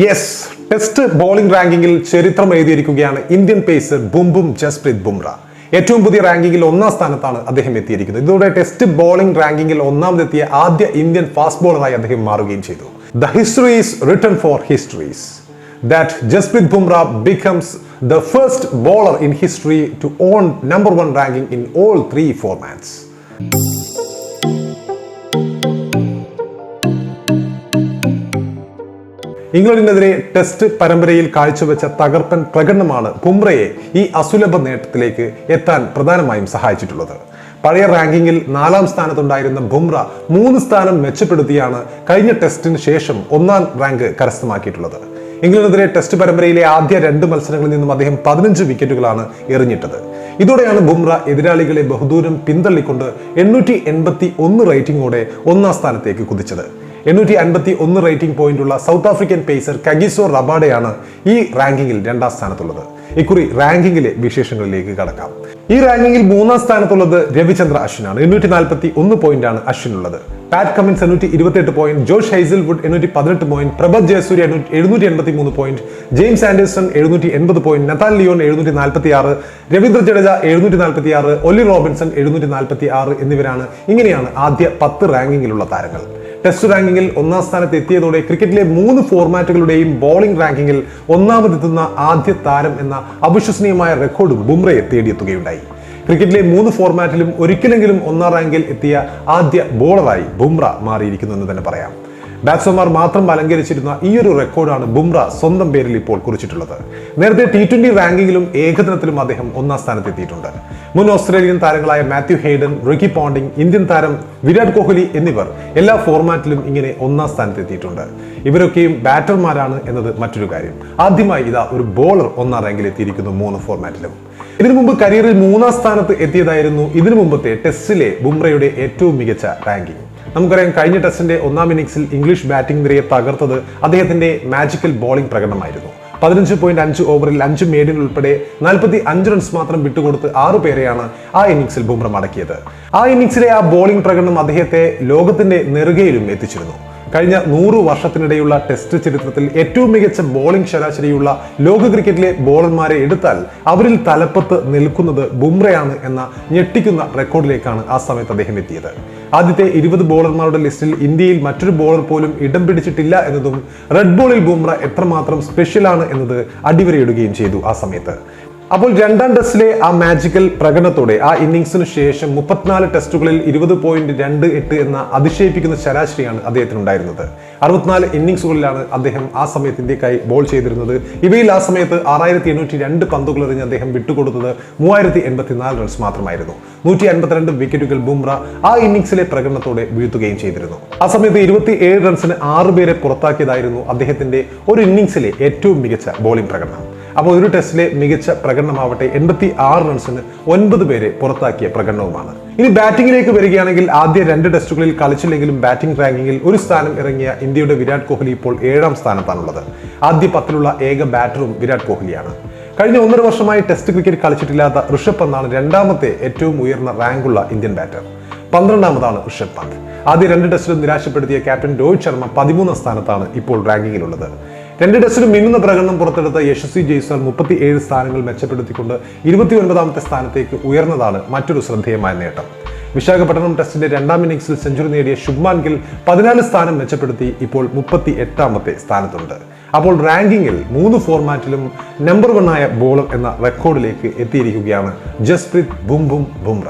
Yes test bowling റാങ്കിങ്ങിൽ ചരിത്രം എഴുതിയിരിക്കുകയാണ് Indian pacer boom boom Jasprit Bumrah ഏറ്റവും പുതിയ റാങ്കിങ്ങിൽ ഒന്നാം സ്ഥാനത്താണ് അദ്ദേഹം എത്തിയിരിക്കുന്നത്. ഇതോടെ ടെസ്റ്റ് ബോളിംഗ് റാങ്കിങ്ങിൽ ഒന്നാമതെത്തിയ ആദ്യ ഇന്ത്യൻ ഫാസ്റ്റ് ബോളറായി അദ്ദേഹം മാറുകയും ചെയ്തു. The history's written for history's that Jasprit Bumrah becomes the first bowler in history to own number one ranking in all three formats. ഇംഗ്ലണ്ടിനെതിരെ ടെസ്റ്റ് പരമ്പരയിൽ കാഴ്ചവെച്ച തകർപ്പൻ പ്രകടനമാണ് ബുംറയെ ഈ അസുലഭ നേട്ടത്തിലേക്ക് എത്താൻ പ്രധാനമായും സഹായിച്ചിട്ടുള്ളത്. പഴയ റാങ്കിങ്ങിൽ നാലാം സ്ഥാനത്തുണ്ടായിരുന്ന ബുംറ മൂന്ന് സ്ഥാനം മെച്ചപ്പെടുത്തിയാണ് കഴിഞ്ഞ ടെസ്റ്റിന് ശേഷം ഒന്നാം റാങ്ക് കരസ്ഥമാക്കിയിട്ടുള്ളത്. ഇംഗ്ലണ്ടിനെതിരെ ടെസ്റ്റ് പരമ്പരയിലെ ആദ്യ രണ്ട് മത്സരങ്ങളിൽ നിന്നും അദ്ദേഹം പതിനഞ്ച് വിക്കറ്റുകളാണ് എറിഞ്ഞിട്ടത്. ഇതോടെയാണ് ബുംറ എതിരാളികളെ ബഹുദൂരം പിന്തള്ളിക്കൊണ്ട് എണ്ണൂറ്റി എൺപത്തി ഒന്ന് റേറ്റിംഗോടെ ഒന്നാം സ്ഥാനത്തേക്ക് കുതിച്ചത്. എണ്ണൂറ്റി അൻപത്തി ഒന്ന് റേറ്റിംഗ് പോയിന്റുള്ള സൗത്ത് ആഫ്രിക്കൻ പേസർ കഗിസോ റബാഡയാണ് ഈ റാങ്കിങ്ങിൽ രണ്ടാം സ്ഥാനത്തുള്ളത്. ഇക്കുറി റാങ്കിങ്ങിലെ വിശേഷങ്ങളിലേക്ക് കടക്കാം. ഈ റാങ്കിങ്ങിൽ മൂന്നാം സ്ഥാനത്തുള്ളത് രവിചന്ദ്ര അശ്വിനാണ്. എണ്ണൂറ്റി നാൽപ്പത്തി ഒന്ന് പോയിന്റാണ് അശ്വിനുള്ളത്. പാറ്റ് കമിൻസ് എണ്ണൂറ്റി ഇരുപത്തെട്ട് പോയിന്റ് ജോഷ് ഹൈസൽവുഡ് എണ്ണൂറ്റി പതിനെട്ട് പോയിന്റ് പ്രഭത് ജയസൂര്യ എഴുന്നൂറ്റി എൺപത്തി മൂന്ന് പോയിന്റ് ജെയിംസ് ആൻഡേഴ്സൺ എഴുന്നൂറ്റി എൺപത് പോയിന്റ് നതാൻ ലിയോൺ എഴുന്നൂറ്റി നാൽപ്പത്തി ആറ് രവീന്ദ്ര ജഡേജ എഴുന്നൂറ്റി നാൽപ്പത്തി ആറ് ഒലി റോബിൻസൺ എഴുന്നൂറ്റി നാൽപ്പത്തി ആറ് എന്നിവരാണ് ഇങ്ങനെയാണ് ആദ്യ പത്ത് റാങ്കിങ്ങിലുള്ള താരങ്ങൾ. ടെസ്റ്റ് റാങ്കിങ്ങിൽ ഒന്നാം സ്ഥാനത്ത് എത്തിയതോടെ ക്രിക്കറ്റിലെ മൂന്ന് ഫോർമാറ്റുകളുടെയും ബോളിംഗ് റാങ്കിങ്ങിൽ ഒന്നാമതെത്തുന്ന ആദ്യ താരം എന്ന അവിശ്വസനീയമായ റെക്കോർഡും ബുംറയെ തേടിയെത്തുകയുണ്ടായി. ക്രിക്കറ്റിലെ മൂന്ന് ഫോർമാറ്റിലും ഒരിക്കലെങ്കിലും ഒന്നാം റാങ്കിൽ എത്തിയ ആദ്യ ബോളറായി ബുംറ മാറിയിരിക്കുന്നു എന്ന് തന്നെ പറയാം. ബാറ്റ്സ്മാൻമാർ മാത്രം അലങ്കരിച്ചിരുന്ന ഈ ഒരു റെക്കോർഡാണ് ബുംറ സ്വന്തം പേരിൽ ഇപ്പോൾ കുറിച്ചിട്ടുള്ളത്. നേരത്തെ ടി ട്വന്റി റാങ്കിങ്ങിലും ഏകദിനത്തിലും അദ്ദേഹം ഒന്നാം സ്ഥാനത്തെത്തിയിട്ടുണ്ട്. മുൻ ഓസ്ട്രേലിയൻ താരങ്ങളായ Matthew Hayden Ricky Ponting Indian താരം വിരാട് കോഹ്ലി എന്നിവർ എല്ലാ ഫോർമാറ്റിലും ഇങ്ങനെ ഒന്നാം സ്ഥാനത്തെത്തിയിട്ടുണ്ട്. ഇവരൊക്കെയും ബാറ്റർമാരാണ് എന്നത് മറ്റൊരു കാര്യം. ആദ്യമായി ഇതാ ഒരു ബോളർ ഒന്നാം റാങ്കിൽ എത്തിയിരിക്കുന്നു മൂന്ന് ഫോർമാറ്റിലും ഇതിനു മുമ്പ് കരിയറിൽ മൂന്നാം സ്ഥാനത്ത് എത്തിയതായിരുന്നു ഇതിനു മുമ്പത്തെ ടെസ്റ്റിലെ ബുംറയുടെ ഏറ്റവും മികച്ച റാങ്കിംഗ് നമുക്കറിയാം കഴിഞ്ഞ ടെസ്റ്റിന്റെ ഒന്നാം ഇന്നിംഗ്സിൽ ഇംഗ്ലീഷ് ബാറ്റിംഗ് നിരയെ തകർത്തത് അദ്ദേഹത്തിന്റെ മാജിക്കൽ ബോളിംഗ് പ്രകടനമായിരുന്നു. പതിനഞ്ച് പോയിന്റ് അഞ്ച് ഓവറിൽ അഞ്ച് മേഡിൻ ഉൾപ്പെടെ നാൽപ്പത്തി അഞ്ച് റൺസ് മാത്രം വിട്ടുകൊടുത്ത് ആറു പേരെയാണ് ആ ഇന്നിംഗ്സിൽ ബുംറ മടക്കിയത്. ആ ഇന്നിംഗ്സിലെ ആ ബോളിംഗ് പ്രകടനം അദ്ദേഹത്തെ ലോകത്തിന്റെ നെറുകയിലും എത്തിച്ചിരുന്നു. കഴിഞ്ഞ നൂറ് വർഷത്തിനിടെയുള്ള ടെസ്റ്റ് ചരിത്രത്തിൽ ഏറ്റവും മികച്ച ബോളിംഗ് ശരാശരിയുള്ള ലോക ക്രിക്കറ്റിലെ ബോളർമാരെ എടുത്താൽ അവരിൽ തലപ്പത്ത് നിൽക്കുന്നത് ബുംറയാണ് എന്ന ഞെട്ടിക്കുന്ന റെക്കോർഡിലേക്കാണ് ആ സമയത്ത് അദ്ദേഹം എത്തിയത്. ആദ്യത്തെ ഇരുപത് ബോളർമാരുടെ ലിസ്റ്റിൽ ഇന്ത്യയിൽ മറ്റൊരു ബോളർ പോലും ഇടം പിടിച്ചിട്ടില്ല എന്നതും റെഡ് ബോളിൽ ബുംറ എത്രമാത്രം സ്പെഷ്യലാണ് എന്നത് അടിവരയിടുകയും ചെയ്തു ആ സമയത്ത്. അപ്പോൾ രണ്ടാം ടെസ്റ്റിലെ ആ മാജിക്കൽ പ്രകടനത്തോടെ ആ ഇന്നിംഗ്സിന് ശേഷം മുപ്പത്തിനാല് ടെസ്റ്റുകളിൽ ഇരുപത് പോയിന്റ് രണ്ട് എട്ട് എന്ന അതിശയിപ്പിക്കുന്ന ശരാശരിയാണ് അദ്ദേഹത്തിന് ഉണ്ടായിരുന്നത് അറുപത്തിനാല് ഇന്നിങ്സുകളിലാണ് അദ്ദേഹം ആ സമയത്ത് ഇന്ത്യക്കായി ബോൾ ചെയ്തിരുന്നത്. ഇവയിൽ ആ സമയത്ത് ആറായിരത്തി എണ്ണൂറ്റി രണ്ട് പന്തുകൾ എറിഞ്ഞ് അദ്ദേഹം വിട്ടുകൊടുത്തത് മൂവായിരത്തി എൺപത്തിനാല് റൺസ് മാത്രമായിരുന്നു. നൂറ്റി അൻപത്തിരണ്ട് വിക്കറ്റുകൾ ബുംറ ആ ഇന്നിങ്സിലെ പ്രകടനത്തോടെ വീഴ്ത്തുകയും ചെയ്തിരുന്നു. ആ സമയത്ത് ഇരുപത്തി ഏഴ് റൺസിന് ആറ് പേരെ പുറത്താക്കിയതായിരുന്നു അദ്ദേഹത്തിന്റെ ഒരു ഇന്നിങ്സിലെ ഏറ്റവും മികച്ച ബോളിംഗ് പ്രകടനം. അപ്പോൾ ഒരു ടെസ്റ്റിലെ മികച്ച പ്രകടനമാവട്ടെ എൺപത്തി ആറ് റൺസിന് ഒൻപത് പേരെ പുറത്താക്കിയ പ്രകടനവുമാണ്. ഇനി ബാറ്റിംഗിലേക്ക് വരികയാണെങ്കിൽ ആദ്യ രണ്ട് ടെസ്റ്റുകളിൽ കളിച്ചില്ലെങ്കിലും ബാറ്റിംഗ് റാങ്കിങ്ങിൽ ഒരു സ്ഥാനം ഇറങ്ങിയ ഇന്ത്യയുടെ വിരാട് കോഹ്ലി ഇപ്പോൾ ഏഴാം സ്ഥാനത്താണുള്ളത്. ആദ്യ പത്തിലുള്ള ഏക ബാറ്ററും വിരാട് കോഹ്ലിയാണ്. കഴിഞ്ഞ ഒന്നര വർഷമായി ടെസ്റ്റ് ക്രിക്കറ്റ് കളിച്ചിട്ടില്ലാത്ത ഋഷഭ് പന്താണ് രണ്ടാമത്തെ ഏറ്റവും ഉയർന്ന റാങ്കുള്ള ഇന്ത്യൻ ബാറ്റർ. പന്ത്രണ്ടാമതാണ് ഋഷഭ് പന്ത്. ആദ്യ രണ്ട് ടെസ്റ്റിലും നിരാശപ്പെടുത്തിയ ക്യാപ്റ്റൻ രോഹിത് ശർമ്മ പതിമൂന്നാം സ്ഥാനത്താണ് ഇപ്പോൾ റാങ്കിങ്ങിലുള്ളത്. രണ്ട് ടെസ്റ്റിലും മിന്നുന്ന പ്രകടനം പുറത്തെടുത്ത യശസ്വി ജയ്സ്വാൾ മുപ്പത്തി ഏഴ് സ്ഥാനങ്ങൾ മെച്ചപ്പെടുത്തിക്കൊണ്ട് ഇരുപത്തി ഒൻപതാമത്തെ സ്ഥാനത്തേക്ക് ഉയർന്നതാണ് മറ്റൊരു ശ്രദ്ധേയമായ നേട്ടം. വിശാഖപട്ടണം ടെസ്റ്റിന്റെ രണ്ടാം ഇന്നിംഗ്സിൽ സെഞ്ചുറി നേടിയ ശുഭ്മാൻ ഗിൽ പതിനാല് സ്ഥാനം മെച്ചപ്പെടുത്തി ഇപ്പോൾ മുപ്പത്തി എട്ടാമത്തെ സ്ഥാനത്തുണ്ട്. അപ്പോൾ റാങ്കിങ്ങിൽ മൂന്ന് ഫോർമാറ്റിലും നമ്പർ വൺ ആയ ബോളർ എന്ന റെക്കോർഡിലേക്ക് എത്തിയിരിക്കുകയാണ് ജസ്പ്രീത് ബും ബും ബുംറ.